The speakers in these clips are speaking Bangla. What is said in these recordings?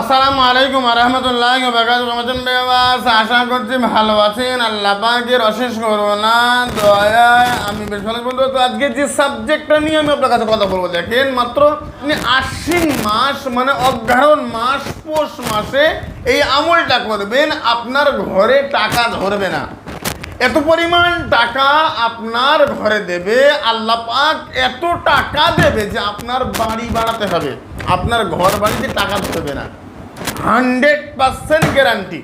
আসসালামু আলাইকুম রহমতুল্লাহ রহমতুন বেবাস আশা করছি ভালো আছেন। আল্লাহ পাকের অশেষ করোনা দয়ায়। আমি বেশ ভালো বলব তো আজকে যে সাবজেক্টটা নিয়ে আমি আপনার কাছে কথা বলব, দেখেন মাত্র আপনি আশ্বিন মাস মানে অগ্রহণ মাস, পৌষ মাসে এই আমলটা করবেন আপনার ঘরে টাকা ধরবে না। এত পরিমাণ টাকা আপনার ঘরে দেবে, আল্লাহ পাক এত টাকা দেবে যে আপনার বাড়ি বাড়াতে হবে। আপনার ঘর বাড়িতে টাকা ধরবে না। Hundred percent guarantee.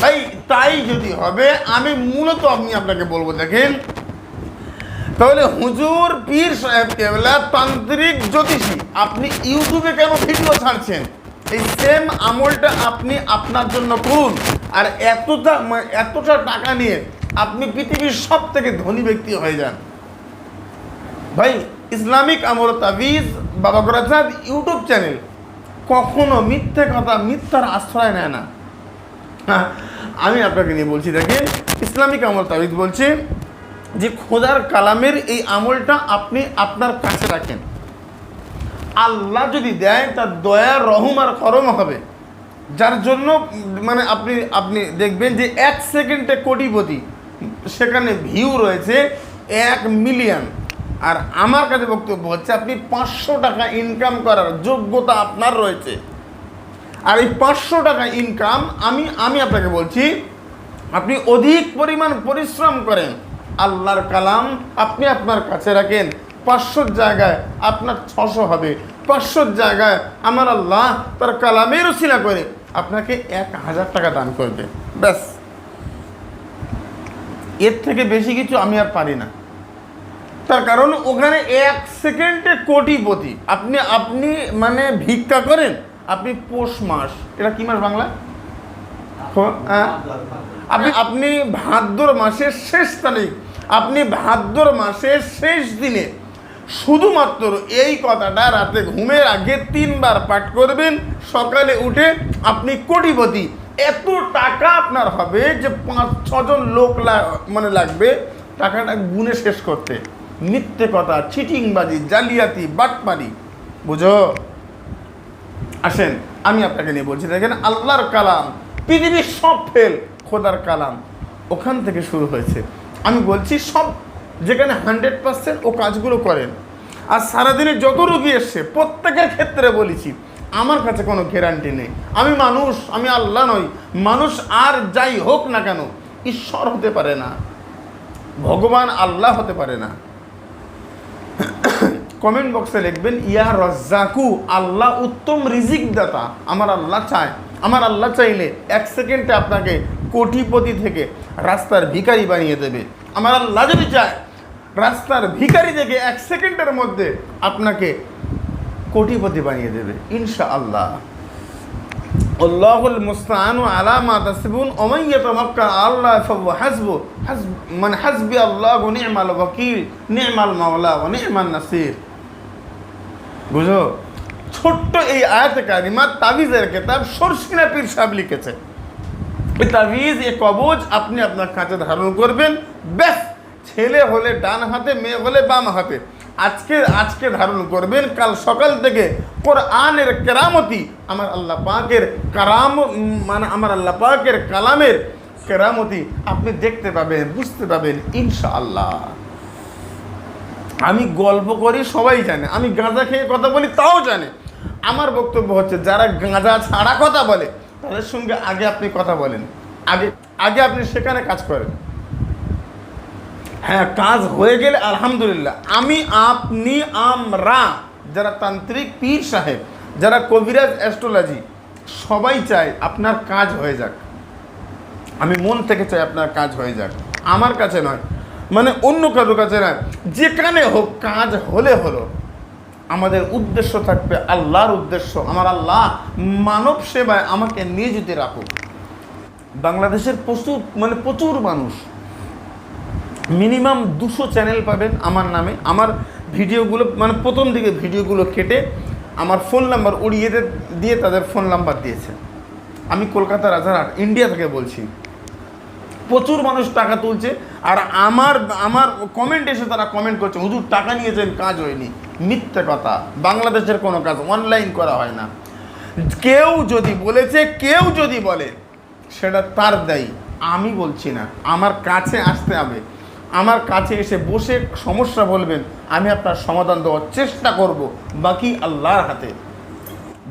তাই তাই যদি হবে, আমি মূলত আমি আপনাকে বলব, দেখেন। তাহলে হুজুর পীর সাহেব কেবলা তান্ত্রিক জ্যোতিষী, আপনি ইউটিউবে কেন ভিডিও ছাড়ছেন? এই সেম আমলটা আপনি আপনার জন্য করুন। আর এতটা মানে এতটা টাকা নিয়ে আপনি পৃথিবীর সব থেকে ধনী ব্যক্তি হয়ে যান। ভাই, ইসলামিক আমল তাবিজ, বাবা গোরাচাঁদ, ইউটিউব চ্যানেল। কখনো মিথ্যে কথা মিথ্যার আশ্রয় নেয় না। হ্যাঁ, আমি আপনাকে নিয়ে বলছি দেখেন ইসলামিক আমল তাবিজ বলছে যে খোদার কালামের এই আমলটা আপনি আপনার কাছে রাখেন। আল্লাহ যদি দেয় তার দয়া রহম আর করম হবে। যার জন্য মানে আপনি আপনি দেখবেন যে এক সেকেন্ডে কোটিপতি সেখানে ভিউ রয়েছে এক মিলিয়ন আর আমার কাছে বক্তব্য হচ্ছে, আপনি পাঁচশো টাকা ইনকাম করার যোগ্যতা আপনার রয়েছে। আর এই পাঁচশো টাকা ইনকাম আমি আমি আপনাকে বলছি, আপনি অধিক পরিমাণ পরিশ্রম করেন, আল্লাহর কালাম আপনি আপনার কাছে রাখেন। পাঁচশোর জায়গায় আপনার ছশো হবে, পাঁচশোর জায়গায় আমার আল্লাহ তার কালামের উসিলা করে আপনাকে এক হাজার টাকা দান করবে। ব্যাস। এর থেকে বেশি কিছু আমি আর পারি না। তার কারণ ওখানে এক সেকেন্ডে কোটিপতি। আপনি আপনি মানে ভিক্ষা করেন আপনি পৌষ মাস এটা কি মাস বাংলা? হ্যাঁ? আপনি আপনি ভাদ্র মাসের শেষ তারিখ আপনি ভাদ্র মাসের শেষ দিনে শুধুমাত্র এই কথাটা রাতে ঘুমের আগে তিনবার পাঠ করবেন সকালে উঠে আপনি কোটিপতি। এত টাকা আপনার হবে যে পাঁচ ছজন লোক মানে লাগবে টাকাটা গুনে শেষ করতে। মিথ্যে কথা চিটিংবাজি জালিয়াতি বাটমারি বুঝো? আসেন, আমি আপনাকে নিয়ে বলছি, দেখেন আল্লাহর কালাম, পৃথিবীর সব ফেল, খোদার কালাম, ওখান থেকে শুরু হয়েছে। আমি বলছি, সব যেখানে হান্ড্রেড পার্সেন্ট ও কাজগুলো করেন, আর সারাদিনে যত রুগী এসছে, প্রত্যেকের ক্ষেত্রে বলেছি, আমার কাছে কোনো গ্যারান্টি নেই। আমি মানুষ, আমি আল্লাহ নই, মানুষ আর যাই হোক না কেন, ঈশ্বর হতে পারে না, ভগবান আল্লাহ হতে পারে না। কমেন্ট বক্সে লিখবেন, ইয়া রজ্জাকু, আল্লাহ উত্তম রিজিক দাতা আমার আল্লাহ চায়। আমার আল্লাহ চাইলে এক সেকেন্ডে আপনাকে কোটিপতি থেকে রাস্তার ভিখারি বানিয়ে দেবে। আমার আল্লাহ যদি চায়, রাস্তার ভিখারি থেকে এক সেকেন্ডের মধ্যে আপনাকে কোটিপতি বানিয়ে দেবে। ইনশা আল্লাহ আল্লাহুল মুস্তাআনু আলা মা তাসিবুন, ওমান ইয়াতাওয়াক্কাল আল্লাহ ফাহুয়া হাসবু। হাসব মানে হাসবি আল্লাহ, নি'মাল ওয়াকিল, নি'মাল মাওলা ওয়া নি'মান নাসির। বুঝো? ছোট্ট এই আয়াতে কারিমা তাবিজের কিতাব সরসিনা পীর সাহেব লিখেছে। এই তাবিজ এ কবজ আপনি আপনার কাছে ধারণ করবেন। ব্যাস, ছেলে হলে ডান হাতে, মেয়ে হলে বাম হাতে। আজকে আজকে ধারণ করবেন, কাল সকাল থেকে কোরআনের কেরামতি আমার আল্লাহ পাকের কারাম মানে আমার আল্লাহ পাকের কালামের কেরামতি আপনি দেখতে পাবেন, বুঝতে পাবেন, ইনশাআল্লাহ। আমি গল্প করি, সবাই জানে। আমি গাঁজা খেয়ে কথা বলি, তাও জানে। আমার বক্তব্য হচ্ছে, যারা গাঁজা ছাড়া কথা বলে, তাদের সঙ্গে আগে আপনি কথা বলেন। আগে আগে আপনি সেখানে কাজ করেন। হ্যাঁ কাজ হয়ে গেলে আলহামদুলিল্লাহ। আমি, আপনি, আমরা, যারা তান্ত্রিক পীর সাহেব, যারা কবিরাজ অ্যাস্ট্রোলজি, সবাই চায় আপনার কাজ হয়ে যাক। আমি মন থেকে চাই আপনার কাজ হয়ে যাক। আমার কাছে নয় মানে অন্য কারও কাছে নয় যেখানে হোক কাজ হলে হলো, আমাদের উদ্দেশ্য থাকবে আল্লাহর উদ্দেশ্য। আমার আল্লাহ মানব সেবায় আমাকে নিয়োজিত রাখুক। বাংলাদেশের প্রচুর মানে প্রচুর মানুষ। মিনিমাম দুশো চ্যানেল পাবেন আমার নামে। আমার ভিডিওগুলো মানে প্রথম দিকে ভিডিওগুলো কেটে আমার ফোন নাম্বার উড়িয়ে দিয়ে তাদের ফোন নাম্বার দিয়েছে। আমি কলকাতা রাজারহাট, ইন্ডিয়া থেকে বলছি। প্রচুর মানুষ টাকা তুলছে, আর আমার আমার কমেন্ট এসে তারা কমেন্ট করছে, হুজুর, টাকা নিয়েছেন কাজ হয়নি। মিথ্যে কথা। বাংলাদেশের কোনো কাজ অনলাইন করা হয় না। কেউ যদি বলেছে, কেউ যদি বলে, সেটা তার দায়ী। আমি বলছি না। আমার কাছে আসতে হবে। আমার কাছে এসে বসে সমস্যা বলবেন, আমি আপনার সমাধান দেওয়ার চেষ্টা করব, বাকি আল্লাহর হাতে।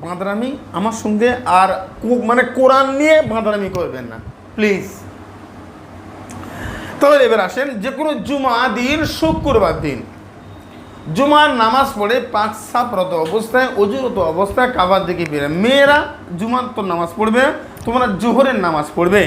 বাঁদরামি আমার সঙ্গে, আর মানে কোরআন নিয়ে বাঁদরামি করবেন না। প্লিজ। তাহলে এবার আসেন যে কোনো জুমা দিন, শুক্রবার দিন। জুমার নামাজ পড়ে পাঁচ সাপরত অবস্থায়, অজুরত অবস্থায় কাবার দিকে ফিরে। মেয়েরা জুমার তো নামাজ পড়বে, তোমরা জোহরের নামাজ পড়বে।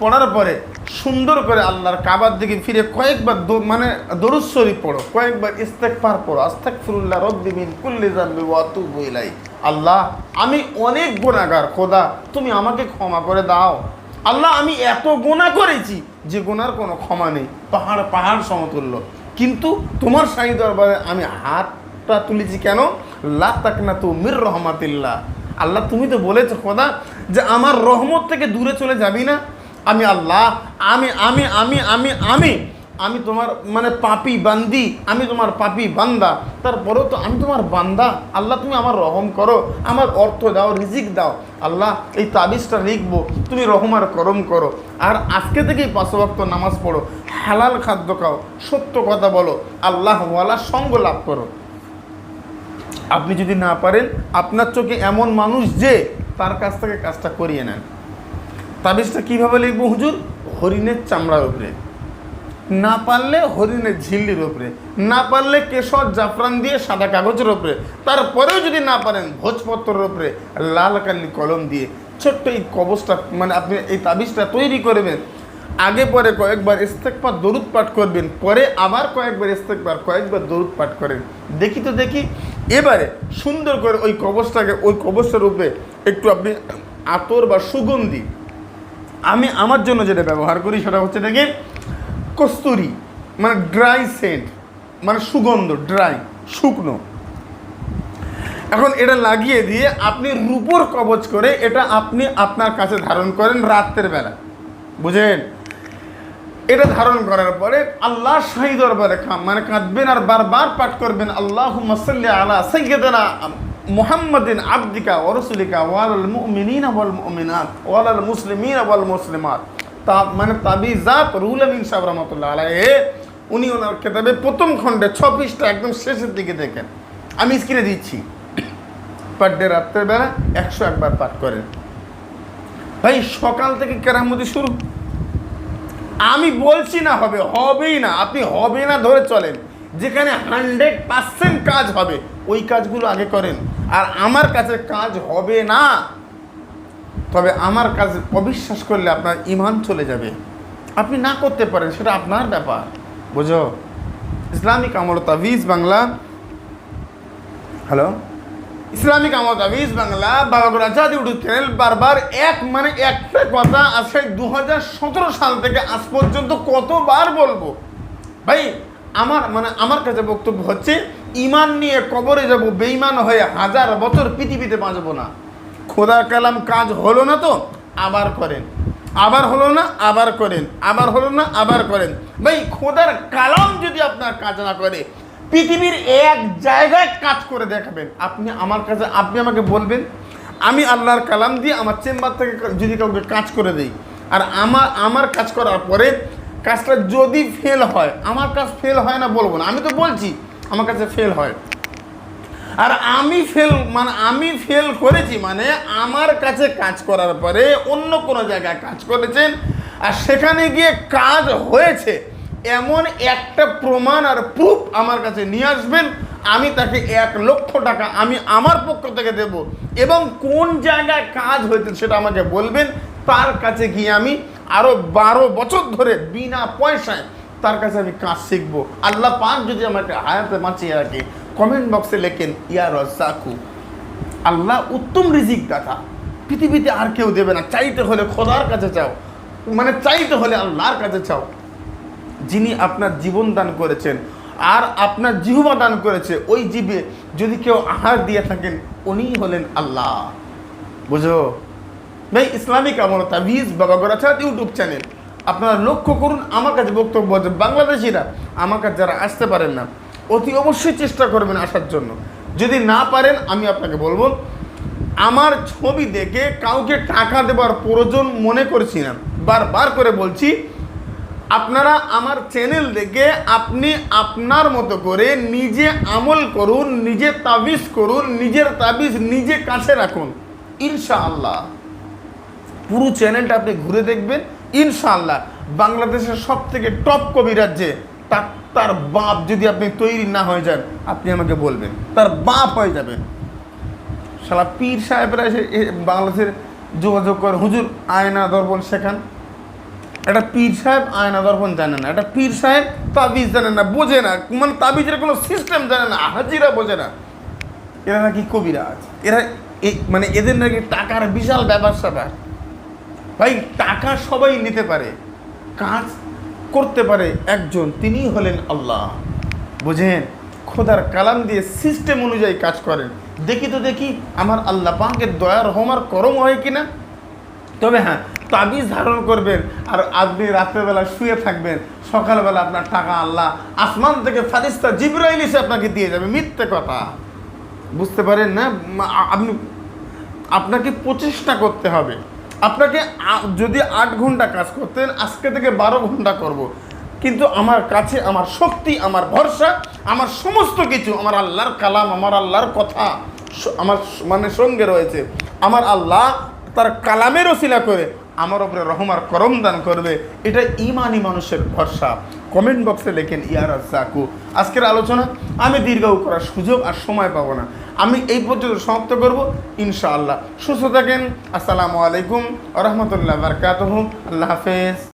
পড়ার পরে সুন্দর করে আল্লাহর কাবার দিকে ফিরে কয়েকবার মানে দরুদ শরীফ পড়ো, কয়েকবার ইস্তেকবার পড়ো, আস্তাগফিরুল্লাহ রব্বি মিন কুল্লি যামবি ওয়া আতুবু ইলাই আল্লাহ, আমি অনেক গুণাগার খোদা, তুমি আমাকে ক্ষমা করে দাও। আল্লাহ, আমি এত গোনা করেছি যে গোনার কোনো ক্ষমা নেই। পাহাড় পাহাড় সমতুল্য। কিন্তু তোমার সাহি দরবারে আমি হাতটা তুলেছি কেন? লা তাকনা তো মির রহমাতিল্লা আল্লাহ, তুমি তো বলেছ খোদা যে আমার রহমত থেকে দূরে চলে যাবি না। আমি আল্লাহ, আমি আমি আমি আমি আমি আমি তোমার মানে পাপি বান্দি, আমি তোমার পাপি বান্দা। তারপরেও তো আমি তোমার বান্দা। আল্লাহ, তুমি আমার রহম করো, আমার অর্থ দাও, রিজিক দাও। আল্লাহ, এই তাবিজটা লিখব, তুমি রহম আর করম করো। আর আজকে থেকেই পাঁচ ওয়াক্ত নামাজ পড়ো। হালাল খাদ্য খাও, সত্য কথা বলো। আল্লাহ ওয়ালা সঙ্গ লাভ করো। আপনি যদি না পারেন, আপনার চোখে এমন মানুষ যে তার কাছ থেকে কাজটা করিয়ে নেন। তাবিজটা কীভাবে লিখব হুজুর? হরিণের চামড়ার উপরে। না পারলে হরিণের ঝিল্লির ওপরে না পারলে কেশর জাফরান দিয়ে সাদা কাগজের ওপরে তারপরেও যদি না পারেন ভোজপত্রের ওপরে লাল কালি কলম দিয়ে ছোট্ট এই কবচটা মানে আপনি এই তাবিজটা তৈরি করবেন। আগে পরে কয়েকবার ইস্তেকবার দরুদ পাঠ করবেন, পরে আবার কয়েকবার ইস্তেকবার, কয়েকবার দরুদ পাঠ করেন। দেখি তো দেখি, এবারে সুন্দর করে ওই কবচটাকে, ওই কবচটার উপরে একটু আপনি আতর বা সুগন্ধি। আমি আমার জন্য যেটা ব্যবহার করি সেটা হচ্ছে দেখি কস্তুরি মানে ড্রাই সেন্ট মানে সুগন্ধ, ড্রাই, শুকনো। এখন এটা লাগিয়ে দিয়ে আপনি রূপোর কবচ করে এটা আপনি আপনার কাছে ধারণ করেন রাত্রের বেলা। বুঝেন? এটা ধারণ করার পরে আল্লাহ শাহী দরবারে খা- মানে কাঁদবেন আর বারবার পাঠ করবেন আল্লাহ মাসাল্লি আলা সৈয়দনা মুহাম্মাদিন আব্দিকা ওরসুলিকা ওয়ালাল মুমিনিনা ওয়াল মুমিনাত, ওয়ালাল মুসলিমিনা ওয়াল মুসলিমাত। মানে তাবিজাত রুল আমিন সাহেব রহমতুল্লাহ আলাইহি, উনি ওনার কেতাবে প্রথম খণ্ডে ছ পৃষ্ঠা একদম শেষের দিকে দেখেন। আমি স্ক্রিনে দিচ্ছি। পার ডে রাত্রেবেলা একশো একবার পাঠ করেন। ভাই, সকাল থেকে কেরামতি শুরু। আমি বলছি না হবে, হবেই না। আপনি হবে না ধরে চলেন। যেখানে হান্ড্রেড পার্সেন্ট কাজ হবে, ওই কাজগুলো আগে করেন। আর আমার কাছে কাজ হবে না। তবে আমার কাজ অবিশ্বাস করলে আপনার ইমান চলে যাবে। আপনি না করতে পারেন, সেটা আপনার ব্যাপার। বুঝো? ইসলামিক আমল তাবিজ বাংলা। হ্যালো? ইসলামিক আমল তাবিজ বাংলা বাবাগুর আজাদ ইউটিউব চ্যানেল, বারবার এক মানে একটা কথা আজকে দু হাজার সাল থেকে আজ পর্যন্ত কতবার বলব? ভাই, আমার মানে আমার কাছে বক্তব্য হচ্ছে, ইমান নিয়ে কবরে যাব বেইমান হয়ে হাজার বছর পৃথিবীতে বাঁচবো না। খোদা কালাম কাজ হলো না তো? আবার করেন। আবার হলো না, আবার করেন। আবার হলো না, আবার করেন। ভাই, খোদার কালাম যদি আপনার কাজ না করে, পৃথিবীর এক জায়গায় কাজ করে দেখাবেন। আপনি আমার কাছে, আপনি আমাকে বলবেন, আমি আল্লাহর কালাম দিয়ে আমার চেম্বার থেকে যদি কাউকে কাজ করে দিই, আর আমার আমার কাজ করার পরে কাজটা যদি ফেল হয়, আমার কাজ ফেল হয় না বলব না। আমি তো বলছি, আমার কাছে ফেল হয়। আর আমি ফেল মানে আমি ফেল করেছি মানে আমার কাছে কাজ করার পরে অন্য কোনো জায়গায় কাজ করেছেন, আর সেখানে গিয়ে কাজ হয়েছে, এমন একটা প্রমাণ আর প্রুফ আমার কাছে নিয়ে আসবেন, আমি তাকে এক লক্ষ টাকা আমি আমার পক্ষ থেকে দেব এবং কোন জায়গায় কাজ হয়েছে সেটা আমাকে বলবেন, তার কাছে গিয়ে আমি আরও বারো বছর ধরে বিনা পয়সায় তার কাছে আমি কাজ শিখব। আল্লাহ পাক যদি আমাকে হায়াতে বাঁচিয়ে রাখে কমেন্ট বক্সে লেখেন, ইয়া রসাকু আল্লাহ উত্তম রিজিক দাতা। পৃথিবীতে আর কেউ দেবে না। চাইতে হলে খোদার কাছে চাও। মানে চাইতে হলে আল্লাহর কাছে চাও। যিনি আপনার জীবন দান করেছেন আর আপনার জিহবা দান করেছে, ওই জীবে যদি কেউ আহার দিয়ে থাকেন, উনিই হলেন আল্লাহ। বুঝো? ভাই, ইসলামিক আমল, তাবিজ, বাবা গোরাচাঁদ ইউটিউব চ্যানেল। আপনারা লক্ষ্য করুন, আমার কাছে বক্তব্য বাংলাদেশিরা আমার কাছে যারা আসতে পারেন না অতি অবশ্যই চেষ্টা করবেন আসার জন্য। যদি না পারেন, আমি আপনাকে বলব, আমার ছবি দেখে কাউকে টাকা দেওয়ার প্রয়োজন মনে করছি না। বারবার করে বলছি, আপনারা আমার চ্যানেল দেখে আপনি আপনার মতো করে নিজে আমল করুন, নিজে তাবিজ করুন, নিজের তাবিজ নিজে কাছে রাখুন। ইনশাআল্লাহ। পুরো চ্যানেলটা আপনি ঘুরে দেখবেন। ইনশাআল্লাহ, বাংলাদেশের সব থেকে টপ কবিরাজ্যে তার তার বাপ যদি আপনি তৈরি না হয়ে যান, আপনি আমাকে বলবেন। তার বাপ হয়ে যাবেন শালা পীর সাহেবরা এসে বাংলাদেশের যোগাযোগ করে, হুজুর, আয়না দর্পণ শেখান। একটা পীর সাহেব আয়না দর্পণ জানে না। একটা পীর সাহেব তাবিজ জানে না, বোঝে না। মানে তাবিজের কোনো সিস্টেম জানে না, হাজিরা বোঝে না। এরা নাকি কবিরাজ। এরা মানে এদের নাকি টাকার বিশাল ব্যাপার ভাই, টাকা সবাই নিতে পারে। কাজ করতে পারে একজন, তিনিই হলেন আল্লাহ। বুঝেন? খোদার কালাম দিয়ে সিস্টেম অনুযায়ী কাজ করেন। দেখি তো দেখি, আমার আল্লাহ পাকের দয়ার হোমার করম হয় কিনা? তবে হ্যাঁ তাবিজ ধারণ করবেন আর আপনি রাত্রেবেলা শুয়ে থাকবেন। সকালবেলা আপনার টাকা আল্লাহ আসমান থেকে ফারিস্তা জিব্রাইল এসে আপনাকে দিয়ে যাবে মিথ্যে কথা। বুঝতে পারেন না? আপনি, আপনাকে প্রচেষ্টা করতে হবে। আপনাকে যদি আট ঘণ্টা কাজ করতেন, আজকে থেকে বারো ঘণ্টা করব। কিন্তু আমার কাছে আমার শক্তি, আমার ভরসা, আমার সমস্ত কিছু, আমার আল্লাহর কালাম, আমার আল্লাহর কথা আমার মানে সঙ্গে রয়েছে আমার আল্লাহ তার কালামের ওসিলা করে আমার ওপরে রহমার করম দান করবে, এটা ইমানি মানুষের ভরসা। কমেন্ট বক্সে লেখেন, ইয়ার জাকু আজকের আলোচনা, আমি দীর্ঘ করার সুযোগ আর সময় পাবো না। আমি এই পর্যন্ত সমাপ্ত করব, ইনশাআল্লাহ। সুস্থ থাকেন, আসসালামু আলাইকুম রহমতুল্লাহ বারকাতহ। আল্লাহ হাফেজ।